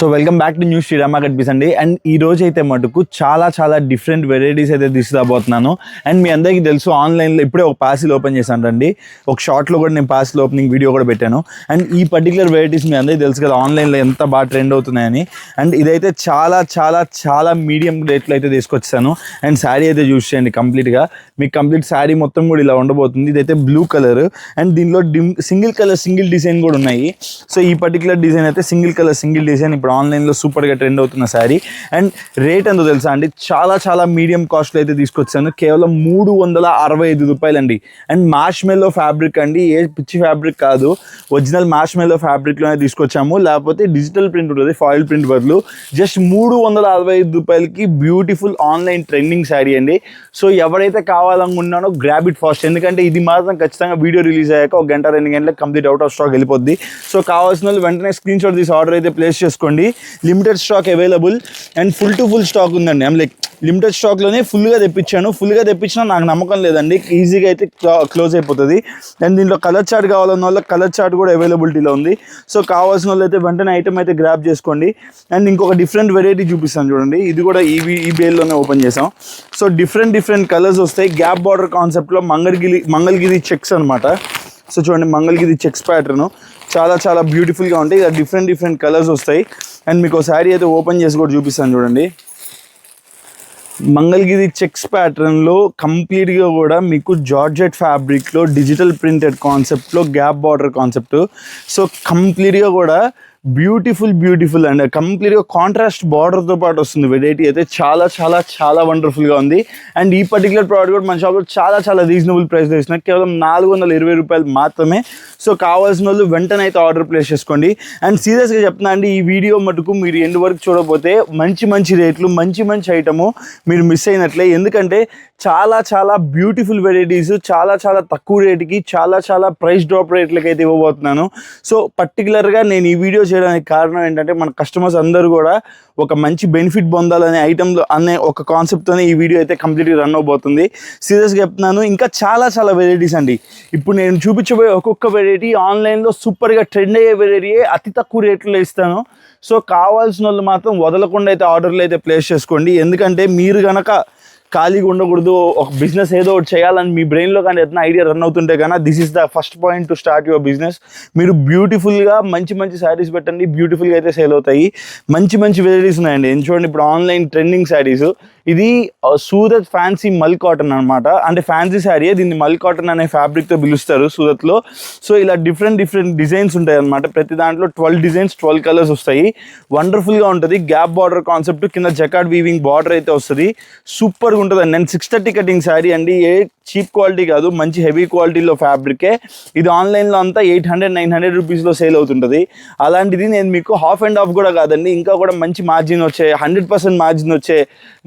So welcome back to new Srirama కనిపిస్ and. ఈ రోజు అయితే మటుకు చాలా చాలా డిఫరెంట్ వెరైటీస్ అయితే తీసుకురాబోతున్నాను. అండ్ మీ అందరికీ తెలుసు ఆన్లైన్లో ఇప్పుడే ఒక పాసిల్ ఓపెన్ చేశాను రండి. ఒక షార్ట్లో కూడా నేను పాసిల్ ఓపెనింగ్ వీడియో కూడా పెట్టాను. అండ్ ఈ పర్టికులర్ వెరైటీస్ మీ అందరికీ తెలుసు కదా ఆన్లైన్లో ఎంత బాగా ట్రెండ్ అవుతున్నాయని. అండ్ ఇదైతే చాలా చాలా చాలా మీడియం రేట్లో అయితే తీసుకొచ్చాను. అండ్ శారీ అయితే చూస్ చేయండి కంప్లీట్గా. మీకు కంప్లీట్ శారీ మొత్తం కూడా ఇలా ఉండబోతుంది. ఇదైతే బ్లూ కలర్. అండ్ దీనిలో dim single colour single design కూడా ఉన్నాయి. సో ఈ పర్టికులర్ డిజైన్ అయితే సింగిల్ కలర్ సింగిల్ డిజైన్ ఇప్పుడు ఆన్లైన్లో సూపర్గా ట్రెండ్ అవుతున్న శారీ. అండ్ రేట్ ఎంతో తెలుసా అండి? చాలా చాలా మీడియం కాస్ట్లో అయితే తీసుకొచ్చాను. కేవలం మూడు వందల అరవై ఐదు రూపాయలు అండి అండ్ మాష్మెల్లో ఫ్యాబ్రిక్ అండి. ఏ పిచ్చి ఫ్యాబ్రిక్ కాదు. ఒరిజినల్ మాష్ మెల్లో ఫ్యాబ్రిక్లోనే తీసుకొచ్చాము. లేకపోతే డిజిటల్ ప్రింట్ ఉంటుంది. ఫాయిల్ ప్రింట్ బదులు. జస్ట్ మూడు వందల అరవై ఐదు రూపాయలకి బ్యూటిఫుల్ ఆన్లైన్ ట్రెండింగ్ శారీ అండి. సో ఎవరైతే కావాలనుకున్నానో గ్రాబ్ ఇట్ ఫాస్ట్ ఎందుకంటే ఇది మాత్రం ఖచ్చితంగా వీడియో రిలీజ్ అయ్యాక ఒక గంట రెండు గంటలకు కంప్లీట్ అవుట్ ఆఫ్ స్టాక్ వెళ్ళిపోద్ది. సో కావాల్సిన వాళ్ళు వెంటనే స్క్రీన్ షాట్ తీసి ఆర్డర్ అయితే ప్లేస్ చేసుకోండి. Limited stock available and full to full stock ఉందండి. ఐమ్ లైక్ లిమిటెడ్ స్టాక్లోనే ఫుల్గా తెప్పించాను. ఫుల్గా తెప్పించినా నాకు నమ్మకం లేదండి. ఈజీగా అయితే క్లోజ్ అయిపోతుంది. అండ్ దీంట్లో కలర్ చార్ట్ కావాలన్న వాళ్ళకి కలర్ చార్ట్ కూడా అవైలబిలిటీలో ఉంది. సో కావాల్సిన వాళ్ళు అయితే వెంటనే ఐటమ్ అయితే గ్రాప్ చేసుకోండి. అండ్ ఇంకొక డిఫరెంట్ వెరైటీ చూపిస్తాను చూడండి. ఇది కూడా ఈ ఈ బేల్లోనే ఓపెన్ చేసాం సో డిఫరెంట్ డిఫరెంట్ కలర్స్ వస్తాయి. గ్యాప్ బార్డర్ కాన్సెప్ట్లో మంగళగిరి మంగళగిరి చెక్స్ అనమాట సో చూడండి మంగళగిరి చెక్స్ ప్యాటర్న్ చాలా చాలా బ్యూటిఫుల్గా ఉంటాయి. ఇలా డిఫరెంట్ డిఫరెంట్ కలర్స్ వస్తాయి. అండ్ మీకు శారీ అయితే ఓపెన్ చేసి కూడా చూపిస్తాను చూడండి. మంగళగిరి చెక్స్ ప్యాటర్న్లో కంప్లీట్గా కూడా మీకు జార్జెట్ ఫ్యాబ్రిక్లో డిజిటల్ ప్రింటెడ్ కాన్సెప్ట్లో గ్యాప్ బార్డర్ కాన్సెప్ట్ సో కంప్లీట్గా కూడా బ్యూటిఫుల్ బ్యూటిఫుల్ అండ్ కంప్లీట్గా కాంట్రాస్ట్ బార్డర్తో పాటు వస్తుంది వెరైటీ అయితే. చాలా చాలా చాలా వండర్ఫుల్గా ఉంది. అండ్ ఈ పర్టికులర్ ప్రోడక్ట్ కూడా మన షాప్లో చాలా చాలా రీజనబుల్ ప్రైస్ వేసిన కేవలం నాలుగు వందల ఇరవై రూపాయలు మాత్రమే. సో కావాల్సిన వాళ్ళు వెంటనే అయితే ఆర్డర్ ప్లేస్ చేసుకోండి. అండ్ సీరియస్గా చెప్తున్నా అండి ఈ వీడియో మటుకు మీరు ఎండ్ వరకు చూడకపోతే మంచి మంచి రేట్లు మంచి మంచి ఐటము మీరు మిస్ అయినట్లే. ఎందుకంటే చాలా చాలా బ్యూటిఫుల్ వెరైటీస్ చాలా చాలా తక్కువ రేటుకి చాలా చాలా ప్రైస్ డ్రాప్ రేట్లకి అయితే ఇవ్వబోతున్నాను. సో పర్టికులర్గా నేను ఈ వీడియో చేయడానికి కారణం ఏంటంటే మన కస్టమర్స్ అందరూ కూడా ఒక మంచి బెనిఫిట్ పొందాలనే ఐటెంలో అనే ఒక కాన్సెప్ట్తోనే ఈ వీడియో అయితే కంప్లీట్గా రన్ అవబోతుంది. సీరియస్గా చెప్తున్నాను ఇంకా చాలా చాలా వెరైటీస్ అండి. ఇప్పుడు నేను చూపించబోయే ఒక్కొక్క వెరైటీ ఆన్లైన్లో సూపర్గా ట్రెండ్ అయ్యే వెరైటీయే అతి తక్కువ రేట్లో ఇస్తాను. సో కావాల్సిన వాళ్ళు మాత్రం వదలకుండా అయితే ఆర్డర్లు అయితే ప్లేస్ చేసుకోండి. ఎందుకంటే మీరు కనుక ఖాళీగా ఉండకూడదు ఒక బిజినెస్ ఏదో ఒకటి చేయాలని మీ బ్రెయిన్లో కానీ ఏదైనా ఐడియా రన్ అవుతుంటే కానీ this is the first point to start your business మీరు బ్యూటిఫుల్గా మంచి మంచి శారీస్ పెట్టండి బ్యూటిఫుల్గా అయితే సేల్ అవుతాయి. మంచి మంచి వెరైటీస్ ఉన్నాయండి. చూడండి ఇప్పుడు ఆన్లైన్ ట్రెండింగ్ శారీస్ ఇది సూరత్ ఫ్యాన్సీ మల్ కాటన్ అనమాట అంటే ఫ్యాన్సీ శారీ దీన్ని మల్ కాటన్ అనే ఫ్యాబ్రిక్తో పిలుస్తారు సూరత్లో. సో ఇలా డిఫరెంట్ డిఫరెంట్ డిజైన్స్ ఉంటాయి అనమాట ప్రతి దాంట్లో ట్వెల్వ్ డిజైన్స్ ట్వెల్వ్ కలర్స్ వస్తాయి. వండర్ఫుల్గా ఉంటుంది. గ్యాప్ బార్డర్ కాన్సెప్ట్ కింద జకాడ్ వీవింగ్ బార్డర్ అయితే వస్తుంది. సూపర్గా ఉంటుంది నేను సిక్స్ థర్టీ కటింగ్ శారీ అండి. ఏ చీప్ క్వాలిటీ కాదు మంచి హెవీ క్వాలిటీలో ఫ్యాబ్రికే. ఇది ఆన్లైన్లో అంతా ఎయిట్ హండ్రెడ్ నైన్ హండ్రెడ్ రూపీస్లో సేల్ అవుతుంటుంది. అలాంటిది నేను మీకు హాఫ్ అండ్ హాఫ్ కూడా కాదండి ఇంకా కూడా మంచి మార్జిన్ వచ్చే హండ్రెడ్ పర్సెంట్ మార్జిన్ వచ్చే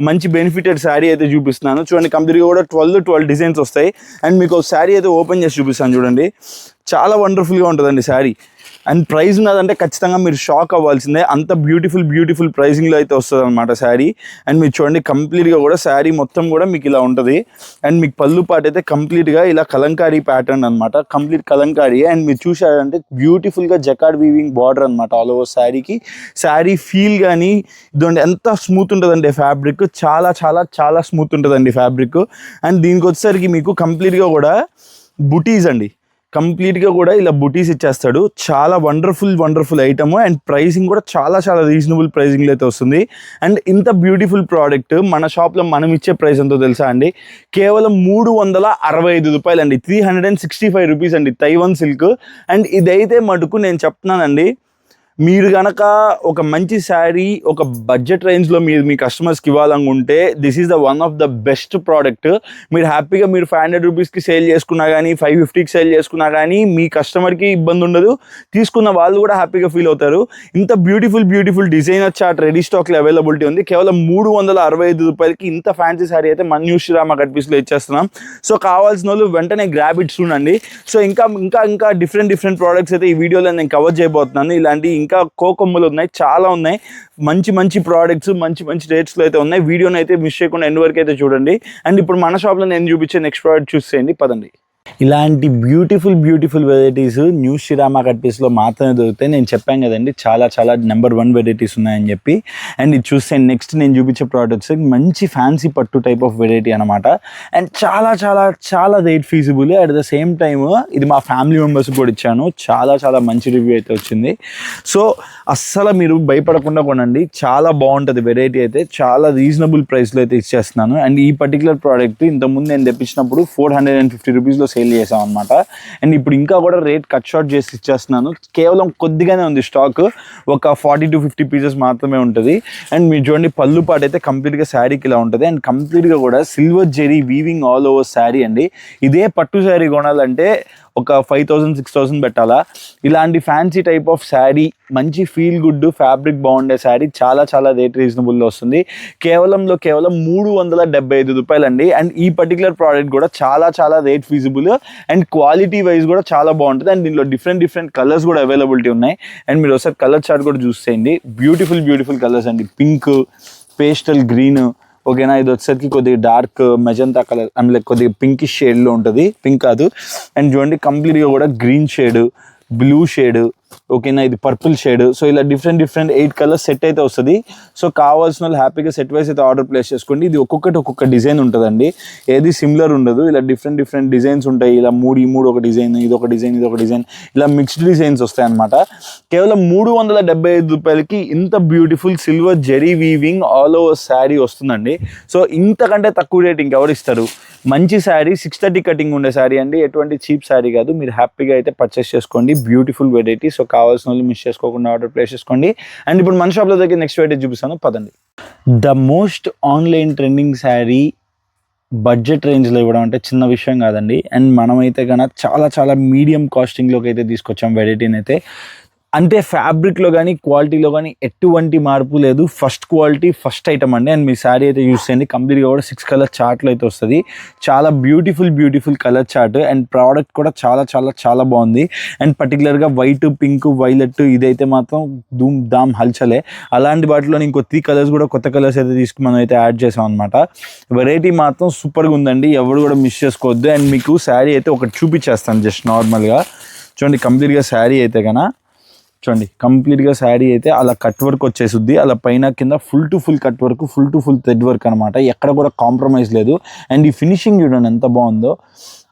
మంచి బెనిఫిటెడ్ శారీ అయితే చూపిస్తున్నాను. చూడండి కంప్లీట్గా కూడా ట్వెల్వ్ ట్వెల్వ్ డిజైన్స్ వస్తాయి. అండ్ మీకు ఒక శారీ అయితే ఓపెన్ చేసి చూపిస్తాను చూడండి. చాలా వండర్ఫుల్గా ఉంటుందండి శారీ. అండ్ ప్రైస్ ఉన్నదంటే ఖచ్చితంగా మీరు షాక్ అవ్వాల్సిందే. అంత బ్యూటిఫుల్ బ్యూటిఫుల్ ప్రైజింగ్లో అయితే వస్తుంది అనమాట శారీ. అండ్ మీరు చూడండి కంప్లీట్గా కూడా శారీ మొత్తం కూడా మీకు ఇలా ఉంటుంది. అండ్ మీకు పళ్ళు పాట అయితే కంప్లీట్గా ఇలా కలంకారీ ప్యాటర్న్ అనమాట కంప్లీట్ కలంకారీ. అండ్ మీరు చూసారంటే బ్యూటిఫుల్గా జకాడ్ వీవింగ్ బార్డర్ అనమాట ఆల్ ఓవర్ శారీకి. శారీ ఫీల్ కానీ ఇదండి ఎంత స్మూత్ ఉంటుందండి ఫ్యాబ్రిక్ చాలా చాలా చాలా స్మూత్ ఉంటుందండి ఫ్యాబ్రిక్ అండ్ దీనికి వచ్చేసరికి మీకు కంప్లీట్గా కూడా బుటీస్ అండి. కంప్లీట్గా కూడా ఇలా బుటీస్ ఇచ్చేస్తాడు. చాలా wonderful wonderful item. And pricing కూడా చాలా చాలా రీజనబుల్ ప్రైసింగ్లో అయితే వస్తుంది. అండ్ ఇంత బ్యూటిఫుల్ ప్రోడక్ట్ మన షాప్లో మనం ఇచ్చే ప్రైస్ ఎంతో తెలుసా అండి? కేవలం మూడు వందల అరవై ఐదు రూపాయలు అండి three hundred and sixty five rupees అండి తైవన్ సిల్క్. అండ్ ఇదైతే మటుకు నేను చెప్తున్నానండి. మీరు కనుక ఒక మంచి శారీ ఒక బడ్జెట్ రేంజ్లో మీరు మీ కస్టమర్స్కి ఇవ్వాలనుకుంటే this is the one of the best product మీరు హ్యాపీగా మీరు ఫైవ్ హండ్రెడ్ రూపీస్కి సేల్ చేసుకున్నా కానీ ఫైవ్ ఫిఫ్టీకి సేల్ చేసుకున్నా కానీ మీ కస్టమర్కి ఇబ్బంది ఉండదు. తీసుకున్న వాళ్ళు కూడా హ్యాపీగా ఫీల్ అవుతారు. ఇంత బ్యూటిఫుల్ బ్యూటిఫుల్ డిజైన్ వచ్చి ఆ రెడీ స్టాక్లో అవైలబిలిటీ ఉంది. కేవలం మూడు వందల అరవై ఐదు రూపాయలకి ఇంత ఫ్యాన్సీ శారీ అయితే మన న్యూస్ శ్రీరామ కట్పీస్లో ఇచ్చేస్తున్నాం. సో కావాల్సిన వాళ్ళు వెంటనే గ్రాబ్ ఇట్స్ చూడండి. సో ఇంకా ఇంకా ఇంకా డిఫరెంట్ డిఫరెంట్ ప్రోడక్ట్స్ అయితే ఈ వీడియోలో నేను కవర్ చేయబోతున్నాను. ఇలాంటి ఇంకా కోకొమ్మలు ఉన్నాయి చాలా ఉన్నాయి. మంచి మంచి ప్రోడక్ట్స్ మంచి మంచి రేట్స్లో అయితే ఉన్నాయి. వీడియోని అయితే మిస్ చేయకుండా ఎండ్ వరకు అయితే చూడండి. అండ్ ఇప్పుడు మన షాప్లో నేను చూపించే నెక్స్ట్ ప్రోడక్ట్ చూసేయండి. పదండి. ఇలాంటి beautiful beautiful varieties new Srirama కట్పీస్లో మాత్రమే దొరుకుతాయి. నేను చెప్పాను కదండి చాలా చాలా నెంబర్ వన్ వెరైటీస్ ఉన్నాయని చెప్పి. అండ్ ఇది చూస్తే నెక్స్ట్ నేను చూపించే ప్రోడక్ట్స్ మంచి ఫ్యాన్సీ పట్టు టైప్ ఆఫ్ వెరైటీ అనమాట అండ్ చాలా చాలా చాలా rate feasible at the same time ఇది మా ఫ్యామిలీ మెంబర్స్ కూడా ఇచ్చాను. చాలా చాలా మంచి రివ్యూ అయితే వచ్చింది. సో అస్సలు మీరు భయపడకుండా కొనండి. చాలా బాగుంటుంది వెరైటీ అయితే. చాలా రీజనబుల్ ప్రైస్లో అయితే ఇచ్చేస్తున్నాను. అండ్ ఈ పర్టికులర్ ప్రోడక్ట్ ఇంతకుముందు నేను తెప్పించినప్పుడు ఫోర్ హండ్రెడ్ అండ్ ఫిఫ్టీ రూపీస్లో సేల్ చేసాం అనమాట అండ్ ఇప్పుడు ఇంకా కూడా రేట్ కట్ షార్ట్ చేసి ఇచ్చేస్తున్నాను. కేవలం కొద్దిగానే ఉంది స్టాక్. ఒక ఫార్టీ టు ఫిఫ్టీ పీసెస్ మాత్రమే ఉంటుంది. అండ్ మీరు చూడండి పళ్ళు పాటు అయితే కంప్లీట్గా శారీకి ఇలా ఉంటుంది. అండ్ కంప్లీట్గా కూడా silver zari weaving all over sari అండి. ఇదే పట్టు శారీ కొనాలంటే ఒక ఫైవ్ థౌసండ్ సిక్స్ థౌసండ్ పెట్టాలా? ఇలాంటి ఫ్యాన్సీ టైప్ ఆఫ్ శారీ మంచి ఫీల్ గుడ్ ఫ్యాబ్రిక్ బాగుండే శారీ చాలా చాలా రేట్ రీజనబుల్లో వస్తుంది. కేవలంలో కేవలం మూడు వందల డెబ్బై ఐదు రూపాయలండి. అండ్ ఈ పర్టికులర్ ప్రోడక్ట్ కూడా చాలా చాలా rate feasible and quality wise కూడా చాలా బాగుంటుంది. అండ్ దీనిలో డిఫరెంట్ డిఫరెంట్ కలర్స్ కూడా అవైలబిలిటీ ఉన్నాయి. అండ్ మీరు ఒకసారి కలర్ చార్ట్ కూడా చూసేయండి. బ్యూటిఫుల్ బ్యూటిఫుల్ కలర్స్ అండి. పింక్ పేస్టల్ గ్రీన్ ఓకేనా? ఇది వచ్చేసరికి కొద్దిగా dark magenta colour and like కొద్దిగా పింకిష్ షేడ్లో ఉంటుంది. పింక్ కాదు. అండ్ చూడండి కంప్లీట్గా కూడా గ్రీన్ షేడ్ బ్లూ షేడ్ ఓకేనా ఇది పర్పుల్ షేడ్ సో ఇలా different different eight colours set అయితే వస్తుంది. సో కావాల్సిన వాళ్ళు హ్యాపీగా సెట్ వైస్ అయితే ఆర్డర్ ప్లేస్ చేసుకోండి. ఇది ఒక్కొక్కటి ఒక్కొక్క డిజైన్ ఉంటుందండి. ఏది సిమిలర్ ఉండదు. ఇలా డిఫరెంట్ డిఫరెంట్ డిజైన్స్ ఉంటాయి. ఇలా మూడు ఈ మూడు ఒక డిజైన్ ఇది ఒక డిజైన్ ఇది ఒక డిజైన్ ఇలా మిక్స్డ్ డిజైన్స్ వస్తాయి అనమాట కేవలం మూడు వందల డెబ్బై ఐదు రూపాయలకి ఇంత beautiful silver zari weaving all over sari వస్తుందండి. సో ఇంతకంటే తక్కువ రేట్ ఇంకెవరు ఇస్తారు? మంచి శారీ సిక్స్ థర్టీ కటింగ్ ఉండే శారీ అండి. ఎటువంటి చీప్ శారీ కాదు. మీరు హ్యాపీగా అయితే పర్చేస్ చేసుకోండి. బ్యూటిఫుల్ వెరైటీస్ సో కావాల్సిన వాళ్ళు మిస్ చేసుకోకుండా ఆర్డర్ ప్లేస్ చేసుకోండి. అండ్ ఇప్పుడు మన షాప్లో దగ్గర నెక్స్ట్ వెరైటీ చూపిస్తాను. పదండి. The most online trending sari budget రేంజ్లో ఇవ్వడం అంటే చిన్న విషయం కాదండి. అండ్ మనమైతే కనుక చాలా చాలా మీడియం కాస్టింగ్లోకి అయితే తీసుకొచ్చాం వెరైటీని అయితే. అంటే ఫ్యాబ్రిక్లో కానీ క్వాలిటీలో కానీ ఎటువంటి మార్పు లేదు. ఫస్ట్ క్వాలిటీ ఫస్ట్ ఐటమ్ అండి. అండ్ మీ శారీ అయితే యూస్ చేయండి. కంప్లీట్గా కూడా సిక్స్ కలర్ చార్ట్లో అయితే వస్తుంది. చాలా beautiful beautiful colour chart and product కూడా చాలా చాలా చాలా బాగుంది. అండ్ పర్టికులర్గా వైట్ పింక్ వైలెట్ ఇదైతే మాత్రం ధూమ్ ధామ్ హల్చలే. అలాంటి వాటిలో ఇంకో త్రీ కలర్స్ కూడా కొత్త కలర్స్ అయితే తీసుకు మనం అయితే యాడ్ చేసాం అనమాట వెరైటీ మాత్రం సూపర్గా ఉందండి. ఎవరు కూడా మిస్ చేసుకోవద్దు. అండ్ మీకు శారీ అయితే ఒకటి చూపించేస్తాను జస్ట్ నార్మల్గా చూడండి కంప్లీట్గా శారీ అయితే కన్నా చూడండి కంప్లీట్గా శారీ అయితే అలా కట్ వర్క్ వచ్చేసుద్ది. అలా పైన కింద full to full cut work full to full thread work అనమాట ఎక్కడ కూడా కాంప్రమైజ్ లేదు. అండ్ ఈ ఫినిషింగ్ చూడండి ఎంత బాగుందో.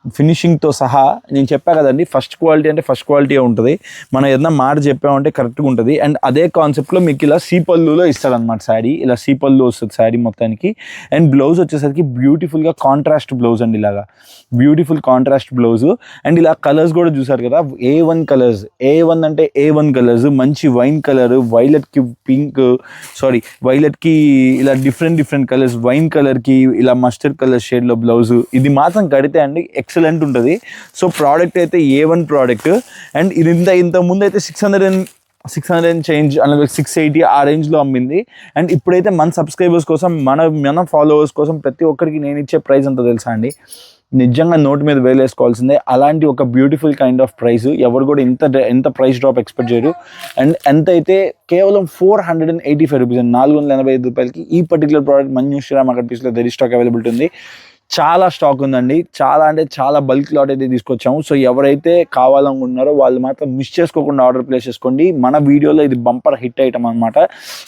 ఫినిషింగ్తో సహా నేను చెప్పా కదండి ఫస్ట్ క్వాలిటీ అంటే ఫస్ట్ క్వాలిటీ ఉంటుంది. మనం ఏదైనా మాట చెప్పామంటే కరెక్ట్గా ఉంటుంది. అండ్ అదే కాన్సెప్ట్లో మీకు ఇలా సీపల్లులో ఇస్తాడనమాట శారీ. ఇలా సీపల్లు వస్తుంది శారీ మొత్తానికి. అండ్ బ్లౌజ్ వచ్చేసరికి బ్యూటిఫుల్గా కాంట్రాస్ట్ బ్లౌజ్ అండి ఇలాగా. బ్యూటిఫుల్ కాంట్రాస్ట్ బ్లౌజ్ అండ్ ఇలా కలర్స్ కూడా చూసారు కదా A one colours A one అంటే ఏ వన్ కలర్స్ మంచి వైన్ కలర్ వైలెట్కి పింక్ సారీ వైలెట్కి ఇలా డిఫరెంట్ డిఫరెంట్ కలర్స్ వైన్ కలర్కి ఇలా మస్టర్డ్ కలర్ షేడ్లో బ్లౌజ్ ఇది మాత్రం కడితే అండి ఎక్స్ ఎక్సలెంట్ ఉంటుంది. సో ప్రోడక్ట్ అయితే ఏ వన్ ప్రోడక్ట్ అండ్ ఇది ఇంత ఇంత ముందు అయితే six hundred and six hundred and change అలాగే సిక్స్ ఎయిటీ ఆ రేంజ్లో అమ్మింది. అండ్ ఇప్పుడైతే మన సబ్స్క్రైబర్స్ కోసం మన మన ఫాలోవర్స్ కోసం ప్రతి ఒక్కరికి నేను ఇచ్చే ప్రైస్ అంత తెలుసా అండి? నిజంగా నోట్ మీద వేలేసుకోవాల్సిందే అలాంటి ఒక బ్యూటిఫుల్ కైండ్ ఆఫ్ ప్రైస్ ఎవరు కూడా ఇంత ఎంత ప్రైస్ డ్రాప్ ఎక్స్పెక్ట్ చేయరు. అండ్ ఎంత అయితే కేవలం four hundred and eighty five rupees నాలుగు వందల ఎనభై ఐదు రూపాయలకి ఈ పర్టికులర్ ప్రోడక్ట్ మన న్యూస్ శ్రీరామ్ మార్కెట్ పీస్లో దరి స్టాక్ అవైలబిలిటీ ఉంది. చాలా స్టాక్ ఉందండి. చాలా అంటే చాలా బల్క్ లాట్ అయితే తీసుకొచ్చాము. సో ఎవరైతే కావాలనుకుంటున్నారో వాళ్ళు మాత్రం మిస్ చేసుకోకుండా ఆర్డర్ ప్లేస్ చేసుకోండి. మన వీడియోలో ఇది బంపర్ హిట్ ఐటమ్ అనమాట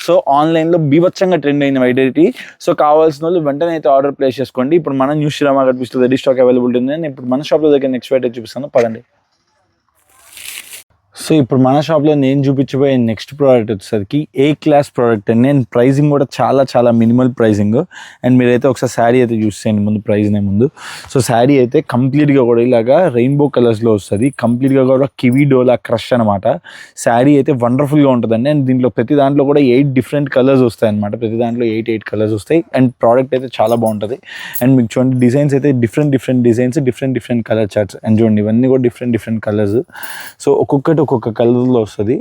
సో ఆన్లైన్లో బీభత్సంగా ట్రెండ్ అయిన ఐడెంటిటీ సో కావాల్సిన వాళ్ళు వెంటనే అయితే ఆర్డర్ ప్లేస్ చేసుకోండి. ఇప్పుడు మన న్యూస్ శ్రీరామా కనిపిస్తుంది. రెడీ స్టాక్ అవైలబిలిటీ ఉంది నేను ఇప్పుడు మన షాప్లో దగ్గర నెక్స్ట్ అయితే చూపిస్తాను. పదండి. సో ఇప్పుడు మన షాప్లో నేను చూపించబోయే నెక్స్ట్ ప్రోడక్ట్ వచ్చేసరికి ఏ క్లాస్ ప్రోడక్ట్ అండి? అండ్ ప్రైజింగ్ కూడా చాలా చాలా మినిమల్ ప్రైజింగ్ అండ్ మీరైతే ఒకసారి శారీ అయితే చూసేయండి ముందు ప్రైజ్నే ముందు. సో శారీ అయితే కంప్లీట్గా కూడా ఇలాగా రెయిన్బో కలర్స్లో వస్తుంది. కంప్లీట్గా కూడా కివీ డోలా క్రష్ అనమాట శారీ అయితే వండర్ఫుల్గా ఉంటుందండి. అండ్ దీంట్లో ప్రతి దాంట్లో కూడా ఎయిట్ డిఫరెంట్ కలర్స్ వస్తాయి అనమాట ప్రతి దాంట్లో ఎయిట్ ఎయిట్ కలర్స్ వస్తాయి. అండ్ ప్రోడక్ట్ అయితే చాలా బాగుంటుంది. అండ్ మీకు చూడండి డిజైన్స్ అయితే different different designs different different colour charts. And చూడండి ఇవన్నీ కూడా డిఫరెంట్ డిఫరెంట్ కలర్స్. సో ఒక్కొక్కటి ఒక్కొక్క కలర్లో వస్తుంది.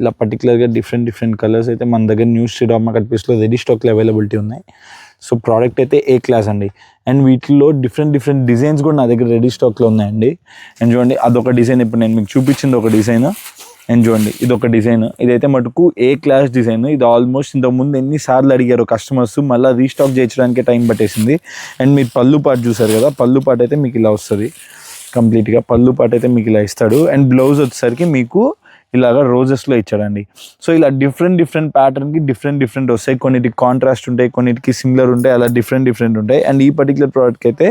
ఇలా పర్టికులర్గా డిఫరెంట్ డిఫరెంట్ కలర్స్ అయితే మన దగ్గర న్యూస్ శ్రీరామ్ మార్కెట్ పీస్లో రెడీ స్టాక్లో అవైలబిలిటీ ఉన్నాయి. సో ప్రోడక్ట్ అయితే ఏ క్లాస్ అండి. అండ్ వీటిలో డిఫరెంట్ డిఫరెంట్ డిజైన్స్ కూడా నా దగ్గర రెడీ స్టాక్లో ఉన్నాయండి. అండ్ చూడండి అదొక డిజైన్ ఇప్పుడు నేను మీకు చూపించింది ఒక డిజైన్ అండ్ చూడండి ఇది ఒక డిజైన్ ఇదైతే మటుకు ఏ క్లాస్ డిజైన్ ఇది ఆల్మోస్ట్ ఇంతకుముందు ఎన్నిసార్లు అడిగారు కస్టమర్స్ మళ్ళీ రీస్టాక్ చేయించడానికి టైం పట్టేసింది. అండ్ మీరు పళ్ళు పాటు చూసారు కదా పళ్ళు పాటు అయితే మీకు ఇలా వస్తుంది. కంప్లీట్గా పళ్ళు పాటు అయితే మీకు ఇలా ఇస్తాడు. అండ్ బ్లౌజ్ వచ్చేసరికి మీకు ఇలాగా రోజెస్లో ఇచ్చాడండి. సో ఇలా డిఫరెంట్ డిఫరెంట్ ప్యాటర్న్కి డిఫరెంట్ డిఫరెంట్ వస్తాయి. కొన్నిటికి కాంట్రాస్ట్ ఉంటాయి కొన్నిటికి సిమిలర్ ఉంటాయి అలా డిఫరెంట్ డిఫరెంట్ ఉంటాయి. అండ్ ఈ పర్టికులర్ ప్రోడక్ట్కి అయితే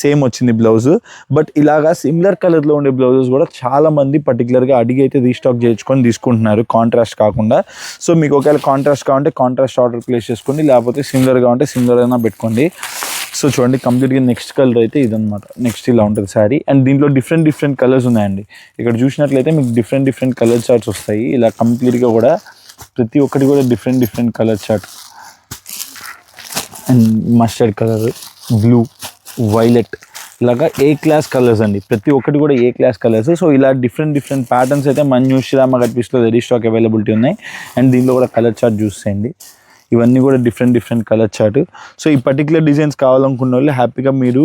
సేమ్ వచ్చింది బ్లౌజ్. బట్ ఇలాగా సిమిలర్ కలర్లో ఉండే బ్లౌజెస్ కూడా చాలా మంది పర్టికులర్గా అడిగి అయితే రీస్టాక్ చేయించుకొని తీసుకుంటున్నారు. కాంట్రాస్ట్ కాకుండా. సో మీకు ఒకవేళ కాంట్రాస్ట్ కావాలంటే కాంట్రాస్ట్ ఆర్డర్ ప్లేస్ చేసుకోండి. లేకపోతే సిమిలర్గా ఉంటే సిమిలర్ అయినా పెట్టుకోండి. సో చూడండి కంప్లీట్గా నెక్స్ట్ కలర్ అయితే ఇదనమాట నెక్స్ట్ ఇలా ఉంటుంది శారీ అండ్ దీంట్లో డిఫరెంట్ డిఫరెంట్ కలర్స్ ఉన్నాయండి. ఇక్కడ చూసినట్లయితే మీకు డిఫరెంట్ డిఫరెంట్ కలర్ చార్ట్స్ వస్తాయి. ఇలా కంప్లీట్గా కూడా ప్రతి ఒక్కటి కూడా different different colour chart and mustard colour blue violet ఇలాగా ఏ క్లాస్ కలర్స్ అండి. ప్రతి ఒక్కటి కూడా ఏ క్లాస్ కలర్స్ సో ఇలా డిఫరెంట్ డిఫరెంట్ ప్యాటర్న్స్ అయితే మన న్యూస్ శ్రీరామ కనిపిస్తుంది రెడీ స్టాక్ అవైలబిలిటీ ఉన్నాయి. అండ్ దీనిలో కూడా కలర్ చార్ట్ చూసేయండి. ఇవన్నీ కూడా different different colour chart so ఈ పర్టికులర్ డిజైన్స్ కావాలనుకున్న వాళ్ళు హ్యాపీగా మీరు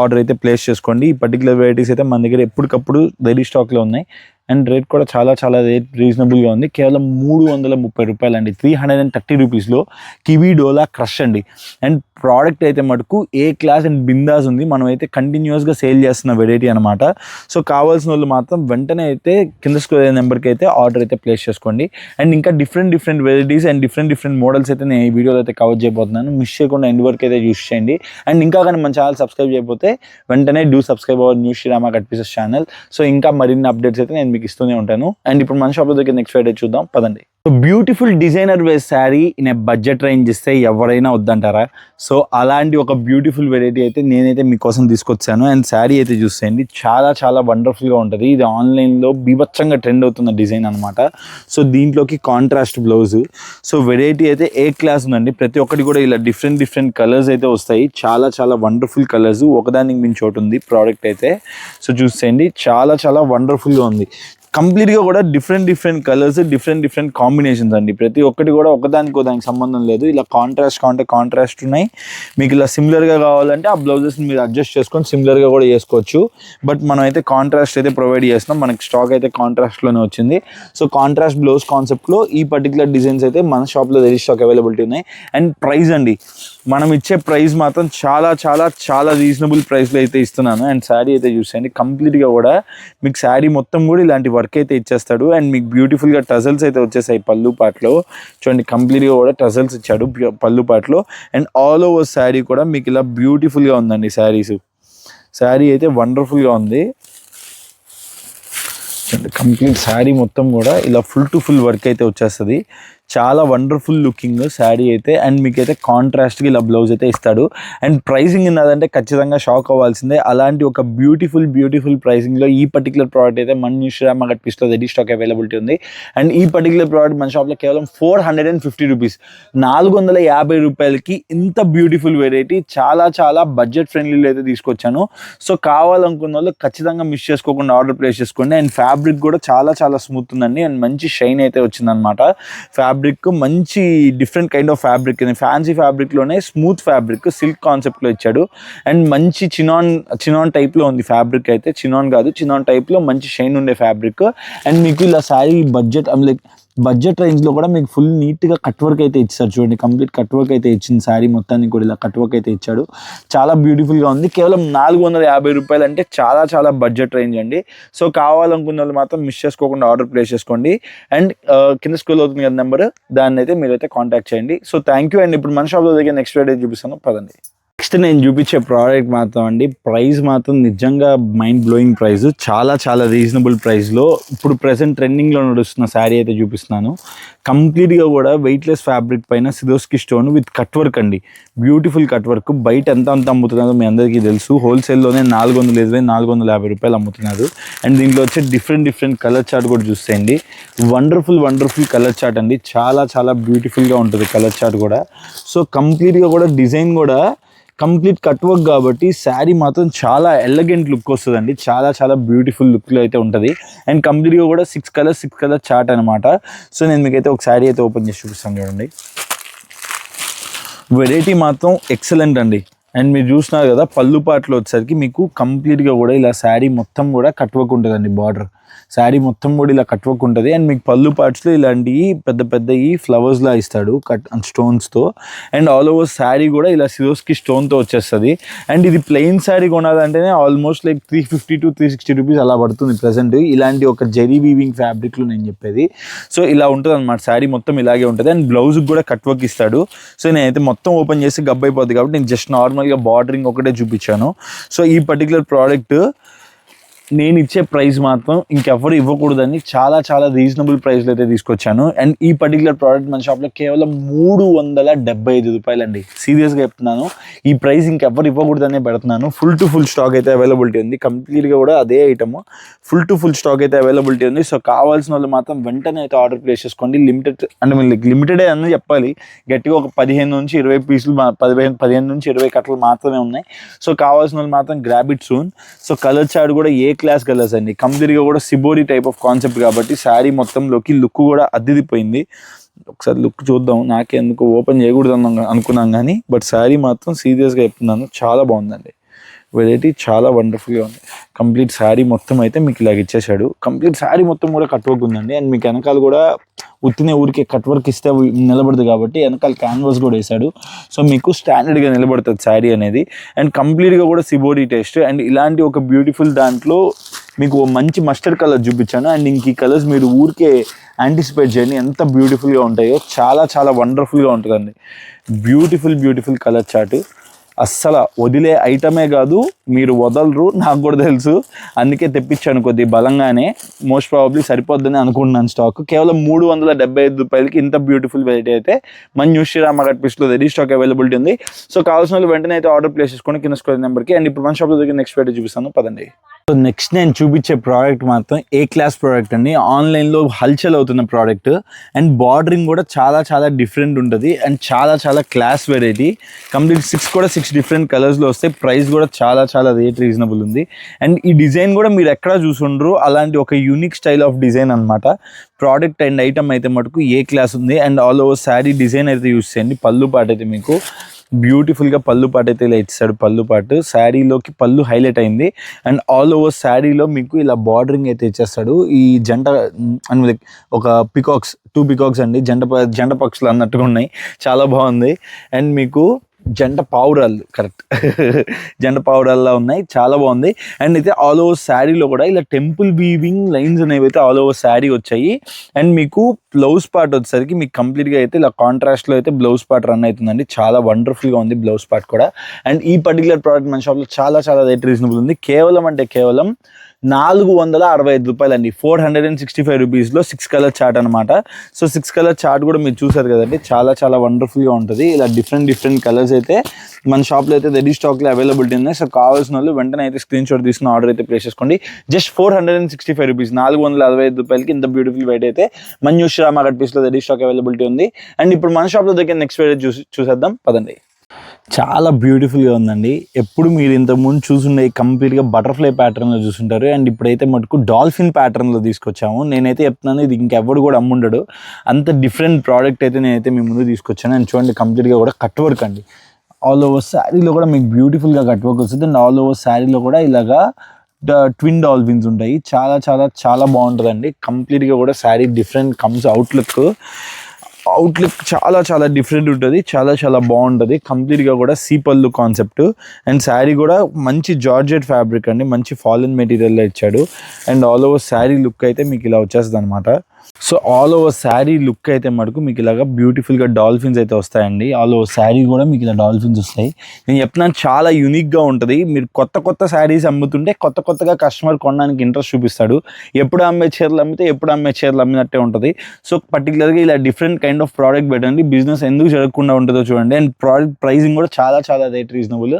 ఆర్డర్ అయితే ప్లేస్ చేసుకోండి. ఈ పర్టికులర్ వెరైటీస్ అయితే మన దగ్గర ఎప్పటికప్పుడు రెడీ స్టాక్లో ఉన్నాయి. అండ్ రేట్ కూడా చాలా చాలా రేట్ రీజనబుల్గా ఉంది. కేవలం మూడు వందల ముప్పై రూపాయలు అండి త్రీ హండ్రెడ్ అండ్ థర్టీ రూపీస్లో కివీ డోలా క్రష్ అండి. అండ్ ప్రోడక్ట్ అయితే మటుకు ఏ క్లాస్ అండ్ బిందాస్ ఉంది. మనం అయితే కంటిన్యూస్గా సేల్ చేస్తున్న వెరైటీ అనమాట సో కావాల్సిన వాళ్ళు మాత్రం వెంటనే అయితే కింద స్క్రోల్ నెంబర్కి అయితే ఆర్డర్ అయితే ప్లేస్ చేసుకోండి. అండ్ ఇంకా different different varieties and different different models అయితే నేను ఈ వీడియోలో అయితే కవర్ చేయబోతున్నాను. మిస్ చేయకుండా ఎండ్ వరకు అయితే యూస్ చేయండి. అండ్ ఇంకా కానీ మన ఛానల్ సబ్స్క్రైబ్ చేయకపోతే వెంటనే do subscribe our news Srirama cut pieces channel. So ఇంకా మరిన్ని అప్డేట్స్ అయితే నేను మీకు ఇస్తూనే ఉంటాను. అండ్ ఇప్పుడు మన షాప్ దగ్గర నెక్స్ట్ ఫ్రైడే చూద్దాం. పదండి. So beautiful designer wear sari in a budget range ఇస్తే ఎవరైనా వద్దంటారా? సో అలాంటి ఒక బ్యూటిఫుల్ వెరైటీ అయితే నేనైతే మీకోసం తీసుకొచ్చాను. అండ్ శారీ అయితే చూసేయండి. చాలా చాలా వండర్ఫుల్గా ఉంటుంది. ఇది ఆన్లైన్లో బీభత్సంగా ట్రెండ్ అవుతున్న డిజైన్ అనమాట సో దీంట్లోకి కాంట్రాస్ట్ బ్లౌజ్ సో వెరైటీ అయితే ఏ క్లాస్ ఉందండి? ప్రతి ఒక్కటి కూడా ఇలా డిఫరెంట్ డిఫరెంట్ కలర్స్ అయితే వస్తాయి. చాలా చాలా వండర్ఫుల్ కలర్స్ ఒకదానికి మించి ఒకటి ఉంది. ప్రోడక్ట్ అయితే. సో చూసేయండి. చాలా చాలా వండర్ఫుల్గా ఉంది. కంప్లీట్గా కూడా different different colours different different combinations అండి. ప్రతి ఒక్కటి కూడా ఒకదానికి ఒకదానికి సంబంధం లేదు. ఇలా కాంట్రాస్ట్ కాంటే కాంట్రాస్ట్ ఉన్నాయి. మీకు ఇలా సిమిలర్గా కావాలంటే ఆ బ్లౌజెస్ని మీరు అడ్జస్ట్ చేసుకొని సిమిలర్గా కూడా చేసుకోవచ్చు. బట్ మనం అయితే కాంట్రాస్ట్ అయితే ప్రొవైడ్ చేస్తున్నాం. మనకి స్టాక్ అయితే కాంట్రాస్ట్లోనే వచ్చింది. సో కాంట్రాస్ట్ బ్లౌజ్ కాన్సెప్ట్లో ఈ పర్టికులర్ డిజైన్స్ అయితే మన షాప్లో రెడీ స్టాక్ అవైలబిలిటీ ఉన్నాయి. అండ్ ప్రైస్ అండి. మనం ఇచ్చే ప్రైస్ మాత్రం చాలా చాలా చాలా రీజనబుల్ ప్రైస్లో అయితే ఇస్తున్నాను. అండ్ శారీ అయితే చూసేయండి కంప్లీట్గా కూడా మీకు శారీ మొత్తం కూడా ఇలాంటి వర్క్ అయితే ఇచ్చేస్తాడు. అండ్ మీకు బ్యూటిఫుల్గా టజల్స్ అయితే వచ్చేసాయి పళ్ళు పాటలో. చూడండి కంప్లీట్గా కూడా టజల్స్ ఇచ్చాడు పళ్ళు పాటలో. అండ్ ఆల్ ఓవర్ శారీ కూడా మీకు ఇలా బ్యూటిఫుల్గా ఉందండి శారీస్ శారీ అయితే వండర్ఫుల్గా ఉంది. కంప్లీట్ శారీ మొత్తం కూడా ఇలా ఫుల్ టు ఫుల్ వర్క్ అయితే వచ్చేస్తుంది. చాలా వండర్ఫుల్ లుకింగ్ శారీ అయితే అండ్ మీకైతే కాంట్రాస్ట్కి ఇలా బ్లౌజ్ అయితే ఇస్తాడు. అండ్ ప్రైసింగ్ ఉన్నదంటే ఖచ్చితంగా షాక్ అవ్వాల్సిందే. అలాంటి ఒక బ్యూటిఫుల్ బ్యూటిఫుల్ ప్రైసింగ్లో ఈ పర్టికులర్ ప్రోడక్ట్ అయితే మన న్యూ శ్రీరామ్ పిస్తో పీస్లో రెడీ స్టాక్ అవైలబిలిటీ ఉంది. అండ్ ఈ పర్టికులర్ ప్రోడక్ట్ మన షాప్లో కేవలం four hundred and fifty rupees నాలుగు వందల యాభై రూపాయలకి ఇంత బ్యూటిఫుల్ వెరైటీ చాలా చాలా బడ్జెట్ ఫ్రెండ్లీలో అయితే తీసుకొచ్చాను. సో కావాలనుకున్న వాళ్ళు ఖచ్చితంగా మిస్ చేసుకోకుండా ఆర్డర్ ప్లేస్ చేసుకోండి. అండ్ ఫ్యాబ్రిక్ కూడా చాలా చాలా స్మూత్ ఉందండి. అండ్ మంచి షైన్ అయితే వచ్చిందనమాట ఫ్యాబ్రిక్ ఫ్యాబ్రిక్ మంచి different kind of fabric fancy ఫ్యాబ్రిక్లోనే smooth fabric silk కాన్సెప్ట్లో ఇచ్చాడు. అండ్ మంచి చినాన్ చినాన్ టైప్లో ఉంది ఫ్యాబ్రిక్ అయితే. చినాన్ కాదు చినాన్ టైప్లో మంచి షైన్ ఉండే ఫ్యాబ్రిక్ అండ్ మీకు ఇలా శారీ బడ్జెట్ లైక్ బడ్జెట్ రేంజ్లో కూడా మీకు ఫుల్ నీట్గా కట్ వర్క్ అయితే ఇచ్చారు. చూడండి కంప్లీట్ కట్ వర్క్ అయితే ఇచ్చింది. శారీ మొత్తాన్ని కూడా ఇలా కట్ వర్క్ అయితే ఇచ్చాడు. చాలా బ్యూటిఫుల్గా ఉంది. కేవలం నాలుగు వందల యాభై రూపాయలు అంటే చాలా చాలా బడ్జెట్ రేంజ్ అండి. సో కావాలనుకున్న వాళ్ళు మాత్రం మిస్ చేసుకోకుండా ఆర్డర్ ప్లేస్ చేసుకోండి. అండ్ uh, కింద స్కూల్ అవుతుంది కదా నెంబర్ దాన్ని అయితే మీరైతే కాంటాక్ట్ చేయండి. So thank you and. ఇప్పుడు మన షాప్లో దగ్గర నెక్స్ట్ వీడియో చూపిస్తాను. పదండి. నెక్స్ట్ నేను చూపించే ప్రోడక్ట్ మాత్రం అండి ప్రైస్ మాత్రం నిజంగా మైండ్ బ్లోయింగ్ ప్రైస్ చాలా చాలా రీజనబుల్ ప్రైస్లో ఇప్పుడు ప్రెసెంట్ ట్రెండింగ్లో నడుస్తున్న శారీ అయితే చూపిస్తున్నాను. కంప్లీట్గా కూడా వెయిట్లెస్ ఫ్యాబ్రిక్ పైన సిదోస్కి స్టోన్ విత్ కట్ వర్క్ అండి. బ్యూటిఫుల్ కట్ వర్క్ బయట ఎంత అంత అమ్ముతున్నారో మీ అందరికీ తెలుసు. హోల్సేల్లోనే నాలుగు వందల ఇరవై నాలుగు వందల యాభై రూపాయలు అమ్ముతున్నారు. అండ్ దీంట్లో వచ్చే డిఫరెంట్ డిఫరెంట్ కలర్ చార్ట్ కూడా చూసేయండి వండర్ఫుల్ వండర్ఫుల్ కలర్ చార్ట్ అండి. చాలా చాలా బ్యూటిఫుల్గా ఉంటుంది కలర్ చార్ట్ కూడా. సో కంప్లీట్గా కూడా డిజైన్ కూడా కంప్లీట్ కట్ వర్క్ కాబట్టి శారీ మాత్రం చాలా ఎలగెంట్ లుక్ వస్తుందండి. చాలా చాలా బ్యూటిఫుల్ లుక్లో అయితే ఉంటుంది. అండ్ కంప్లీట్గా కూడా six colour six colour chart అనమాట సో నేను మీకైతే ఒక శారీ అయితే ఓపెన్ చేసి చూపిస్తాను చూడండి. వెరైటీ మాత్రం ఎక్సలెంట్ అండి. అండ్ మీరు చూసినారు కదా పళ్ళు పాటలు వచ్చేసరికి మీకు కంప్లీట్గా కూడా ఇలా శారీ మొత్తం కూడా కట్ వర్క్ ఉంటుందండి బార్డర్. శారీ మొత్తం కూడా ఇలా కట్ వర్క్ ఉంటుంది అండ్ మీకు పళ్ళు పార్ట్స్లో ఇలాంటి పెద్ద పెద్దవి ఫ్లవర్స్లా ఇస్తాడు కట్ స్టోన్స్తో అండ్ ఆల్ ఓవర్ శారీ కూడా ఇలా సిరోస్కి స్టోన్తో వచ్చేస్తుంది. అండ్ ఇది plain sari కొనాలంటేనే almost like three fifty to three sixty rupees అలా పడుతుంది ప్రజెంట్ ఇలాంటి ఒక జెరీ వీవింగ్ ఫ్యాబ్రిక్లో నేను చెప్పేది. సో ఇలా ఉంటుంది అనమాట శారీ మొత్తం ఇలాగే ఉంటుంది. అండ్ బ్లౌజ్కి కూడా కట్ వర్క్ ఇస్తాడు. సో నేనైతే మొత్తం ఓపెన్ చేసి గబ్బైపోద్ది కాబట్టి నేను జస్ట్ నార్మల్గా బార్డరింగ్ ఒకటే చూపించాను. సో ఈ పర్టికులర్ ప్రోడక్ట్ నేను ఇచ్చే ప్రైస్ మాత్రం ఇంకెవరు ఇవ్వకూడదని చాలా చాలా రీజనబుల్ ప్రైస్లో అయితే తీసుకొచ్చాను. అండ్ ఈ పర్టికులర్ ప్రోడక్ట్ మన షాప్లో కేవలం మూడు వందల డెబ్బై ఐదు రూపాయలు అండి సీరియస్గా చెప్తున్నాను. ఈ ప్రైస్ ఇంకెవరు ఇవ్వకూడదనే పెడుతున్నాను. ఫుల్ టు ఫుల్ స్టాక్ అయితే అవైలబిలిటీ ఉంది. కంప్లీట్గా కూడా అదే item full to full stock అయితే అవైలబిలిటీ ఉంది. సో కావాల్సిన వాళ్ళు మాత్రం వెంటనే అయితే ఆర్డర్ ప్లేస్ చేసుకోండి. లిమిటెడ్ అంటే మీరు లిమిటెడే అని చెప్పాలి. గట్టిగా ఒక పదిహేను నుంచి ఇరవై పీసులు పదిహేను పదిహేను నుంచి ఇరవై కట్టలు మాత్రమే ఉన్నాయి. సో కావాల్సిన వాళ్ళు మాత్రం grab it soon so colour chart కూడా ఏ క్లాస్ కలర్స్ అండి. కంప్లీట్గా కూడా సిబోరి టైప్ ఆఫ్ కాన్సెప్ట్ కాబట్టి శారీ మొత్తంలోకి లుక్ కూడా అద్దెదిపోయింది. ఒకసారి లుక్ చూద్దాం. నాకే ఎందుకు ఓపెన్ చేయకూడదు అనుకున్నాం కానీ బట్ శారీ మాత్రం సీరియస్గా చెప్తున్నాను. చాలా బాగుందండి. వెరైటీ చాలా వండర్ఫుల్గా ఉంది. కంప్లీట్ శారీ మొత్తం అయితే మీకు ఇలాగ ఇచ్చేసాడు కంప్లీట్ శారీ మొత్తం కూడా కట్ వర్క్ ఉందండి. అండ్ మీకు వెనకాల కూడా ఉత్తినే ఊరికే కట్ వర్క్ ఇస్తే నిలబడదు కాబట్టి వెనకాల క్యాన్వాస్ కూడా వేసాడు సో మీకు స్టాండర్డ్గా నిలబడుతుంది శారీ అనేది. అండ్ కంప్లీట్గా కూడా సిబోడీ టేస్ట్ అండ్ ఇలాంటి ఒక బ్యూటిఫుల్ దాంట్లో మీకు మంచి మస్టర్డ్ కలర్ చూపించాను. అండ్ ఇంక ఈ కలర్స్ మీరు ఊరికే యాంటిసిపేట్ చేయండి. ఎంత బ్యూటిఫుల్గా ఉంటాయో చాలా చాలా వండర్ఫుల్గా ఉంటుందండి. బ్యూటిఫుల్ బ్యూటిఫుల్ కలర్ చార్ట్ అస్సలు వదిలే ఐటమే కాదు మీరు వదలరు నాకు కూడా తెలుసు. అందుకే తెప్పించాను కొద్ది బలంగానే. మోస్ట్ ప్రాబబ్లీ సరిపోద్దని అనుకుంటున్నాను స్టాక్ కేవలం మూడు వందల డెబ్బై ఐదు రూపాయలకి ఇంత బ్యూటిఫుల్ వెరైటీ అయితే మన న్యూ శ్రీరామ గట్ రెడీ స్టాక్ అవైలబిలిటీ ఉంది. సో కావాల్సిన వాళ్ళు వెంటనే అయితే ఆర్డర్ ప్లేస్ చేసుకోండి కింద స్కోర్ నెంబర్కి అండ్ ఇప్పుడు మన షాప్లో దగ్గర నెక్స్ట్ వెరైటీ చూపిస్తాను. పదండి. సో నెక్స్ట్ నేను చూపించే ప్రోడక్ట్ మాత్రం ఏ క్లాస్ ప్రోడక్ట్ అండి. ఆన్లైన్లో హల్చల్ అవుతున్న ప్రోడక్ట్ అండ్ బార్డరింగ్ కూడా చాలా చాలా డిఫరెంట్ ఉంటుంది. అండ్ చాలా చాలా క్లాస్ వెరైటీ కంప్లీట్ సిక్స్ కూడా సిక్స్ డిఫరెంట్ కలర్స్లో వస్తాయి ప్రైస్ కూడా చాలా చాలా రేట్ రీజనబుల్ ఉంది. అండ్ ఈ డిజైన్ కూడా మీరు ఎక్కడ చూసుండ్రు. అలాంటి ఒక యూనిక్ స్టైల్ ఆఫ్ డిజైన్ అనమాట ప్రోడక్ట్ అండ్ ఐటమ్ అయితే మటుకు ఏ క్లాస్ ఉంది. And all over sari design అయితే యూస్ చేయండి. పళ్ళు పాట అయితే మీకు బ్యూటిఫుల్గా పళ్ళు పాట అయితే ఇలా ఇచ్చాడు పళ్ళు పాటు. శారీలోకి పళ్ళు హైలైట్ అయింది. అండ్ ఆల్ ఓవర్ శారీలో మీకు ఇలా బార్డరింగ్ అయితే ఇచ్చేస్తాడు. ఈ జంట అండ్ ఒక పికాక్స్ టూ పికాక్స్ అండి. జంట జంట పక్షులు అన్నట్టుగా ఉన్నాయి. చాలా బాగుంది. అండ్ మీకు జంట పావురాలు కరెక్ట్ జంట పావురాల్లా ఉన్నాయి చాలా బాగుంది. అండ్ అయితే ఆల్ ఓవర్ శారీలో కూడా ఇలా టెంపుల్ వీవింగ్ లైన్స్ అనేవి అయితే ఆల్ ఓవర్ శారీ వచ్చాయి. అండ్ మీకు బ్లౌజ్ పార్ట్ వచ్చేసరికి మీకు కంప్లీట్గా అయితే ఇలా కాంట్రాస్ట్లో అయితే బ్లౌజ్ పార్ట్ రన్ అవుతుందండి. చాలా వండర్ఫుల్గా ఉంది బ్లౌజ్ పార్ట్ కూడా. అండ్ ఈ పర్టికులర్ ప్రోడక్ట్ మన షాప్లో చాలా చాలా రేట్ రీజనబుల్ ఉంది. కేవలం అంటే కేవలం నాలుగు వందల అరవై ఐదు రూపాయలు అండి four hundred and sixty five రూపీస్లో సిక్స్ కలర్ చార్ట్ అనమాట సో సిక్స్ కలర్ చార్ట్ కూడా మీరు చూసారు కదండి. చాలా చాలా వండర్ఫుల్గా ఉంటుంది. ఇలా డిఫరెంట్ డిఫరెంట్ కలర్స్ అయితే మన షాప్లో అయితే రెడీ స్టాక్లో అవైలబిలిటీ ఉన్నాయి. సో కావాల్సిన వాళ్ళు వెంటనే అయితే స్క్రీన్ షాట్ తీసుకుని ఆర్డర్ అయితే ప్లేస్ చేసుకోండి. Just four hundred and sixty five rupees నాలుగు వందల అరవై ఐదు రూపాయలకి ఇంత బ్యూటిఫుల్ వెయిట్ అయితే మన న్యూస్ కట్ పీస్లో రెడీ స్టాక్ అవైలబిలిటీ ఉంది. అండ్ ఇప్పుడు మన షాప్లో దగ్గర నెక్స్ట్ వెయిట్ చూసి చూసేద్దాం. పదండి. చాలా బ్యూటిఫుల్గా ఉందండి. ఎప్పుడు మీరు ఇంతకుముందు చూసుండే కంప్లీట్గా బటర్ఫ్లై ప్యాటర్న్లో చూసుంటారు. అండ్ ఇప్పుడైతే మటుకు డాల్ఫిన్ ప్యాటర్న్లో తీసుకొచ్చాము. నేనైతే చెప్తున్నాను ఇది ఇంకెవడు కూడా అమ్ముండడు. అంత డిఫరెంట్ ప్రోడక్ట్ అయితే నేనైతే మీ ముందు తీసుకొచ్చాను. అండ్ చూడండి కంప్లీట్గా కూడా కట్ వర్క్ అండి. ఆల్ ఓవర్ శారీలో కూడా మీకు బ్యూటిఫుల్గా కట్ వర్క్ వస్తుంది. అండ్ ఆల్ ఓవర్ శారీలో కూడా ఇలాగా ట్విన్ డాల్ఫిన్స్ ఉంటాయి. చాలా చాలా చాలా బాగుంటుందండి. కంప్లీట్గా కూడా sari different comes outlook outlook చాలా చాలా డిఫరెంట్ ఉంటుంది. చాలా చాలా బాగుంటుంది. కంప్లీట్గా కూడా సీపల్లు కాన్సెప్ట్ అండ్ శారీ కూడా మంచి జార్జెట్ ఫ్యాబ్రిక్ అండి. మంచి ఫాలిన్ మెటీరియల్లో ఇచ్చాడు. And all over sari look అయితే మీకు ఇలా వచ్చేస్తుంది అనమాట so all over sari look అయితే మటుకు మీకు ఇలాగా బ్యూటిఫుల్గా డాల్ఫిన్స్ అయితే వస్తాయండి. ఆల్ ఓవర్ శారీ కూడా మీకు ఇలా డాల్ఫిన్స్ వస్తాయి. నేను చెప్తున్నాను చాలా యూనిక్గా ఉంటుంది. మీరు కొత్త కొత్త శారీస్ అమ్ముతుంటే కొత్త కొత్తగా కస్టమర్ కొనడానికి ఇంట్రెస్ట్ చూపిస్తాడు. ఎప్పుడు అమ్మే చీరలు అమ్మితే ఎప్పుడు అమ్మే చీరలు అమ్మినట్టే ఉంటుంది. సో పర్టికులర్గా ఇలా డిఫరెంట్ కైండ్ ఆఫ్ ప్రోడక్ట్ పెట్టండి. బిజినెస్ ఎందుకు జరగకుండా ఉంటుందో చూడండి. అండ్ ప్రోడక్ట్ ప్రైసింగ్ కూడా చాలా చాలా రేట్ రీజనబుల్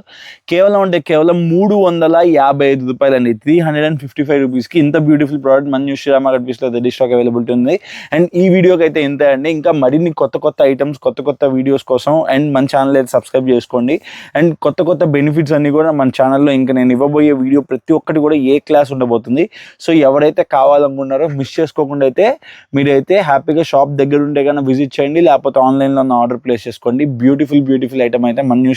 కేవలం అంటే కేవలం మూడు వందల యాభై ఐదు రూపాయలు అండి three hundred and fifty five రూపీస్కి ఇంత బ్యూటిఫుల్ ప్రోడక్ట్ మన న్యూస్ శ్రీరామ కనిపిస్తుంది రెడీ స్టాక్ అవైలబిలిటీ ఉంటుంది అండ్ ఈ వీడియోకి అయితే ఇంతే అండి. ఇంకా మరిన్ని కొత్త కొత్త ఐటమ్స్ కొత్త కొత్త వీడియోస్ కోసం అండ్ మన ఛానల్ అయితే సబ్స్క్రైబ్ చేసుకోండి. అండ్ కొత్త కొత్త బెనిఫిట్స్ అన్నీ కూడా మన ఛానల్లో ఇంకా నేను ఇవ్వబోయే వీడియో ప్రతి ఒక్కటి కూడా ఏ క్లాస్ ఉండబోతుంది. సో ఎవరైతే కావాలనుకున్నారో మిస్ చేసుకోకుండా అయితే మీరైతే హ్యాపీగా షాప్ దగ్గర ఉంటే కన్నా విజిట్ చేయండి. లేకపోతే ఆన్లైన్లో ఆర్డర్ ప్లేస్ చేసుకోండి. బ్యూటిఫుల్ బ్యూటిఫుల్ ఐటమ్ అయితే మన న్యూ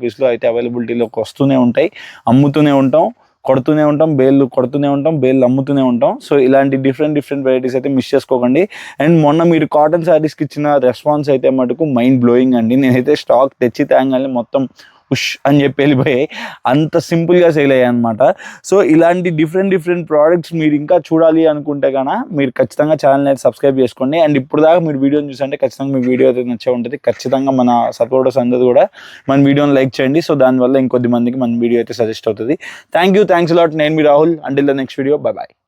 పీస్లో అయితే అవైలబిలిటీలోకి వస్తూనే ఉంటాయి. అమ్ముతూనే ఉంటాం. కొడుతూనే ఉంటాం బేళ్ళు కొడుతూనే ఉంటాం బేళ్ళు అమ్ముతూనే ఉంటాం. సో ఇలాంటి డిఫరెంట్ డిఫరెంట్ వెరైటీస్ అయితే మిస్ చేసుకోకండి. అండ్ మొన్న మీరు కాటన్ శారీస్కి ఇచ్చిన రెస్పాన్స్ అయితే మటుకు మైండ్ బ్లోయింగ్ అండి. నేనైతే స్టాక్ తెచ్చి తేగానే మొత్తం ఉష్ అని చెప్పి వెళ్ళిపోయాయి అంత సింపుల్గా సేల్ అయ్యాయి అనమాట సో ఇలాంటి డిఫరెంట్ డిఫరెంట్ ప్రోడక్ట్స్ మీరు ఇంకా చూడాలి అనుకుంటే కనుక మీరు ఖచ్చితంగా ఛానల్ అయితే సబ్స్క్రైబ్ చేసుకోండి. అండ్ ఇప్పుడు దాకా మీరు వీడియోని చూసంటే ఖచ్చితంగా మీ వీడియో అయితే నచ్చే ఉంటుంది. ఖచ్చితంగా మన సపోర్టర్స్ అందరూ కూడా మన వీడియోని లైక్ చేయండి. సో దానివల్ల ఇంకొద్ది మందికి మన వీడియో అయితే సజెస్ట్ అవుతుంది. థ్యాంక్ యూ థ్యాంక్స్ లాట్ నేను మీ Rahul. Until the next video bye bye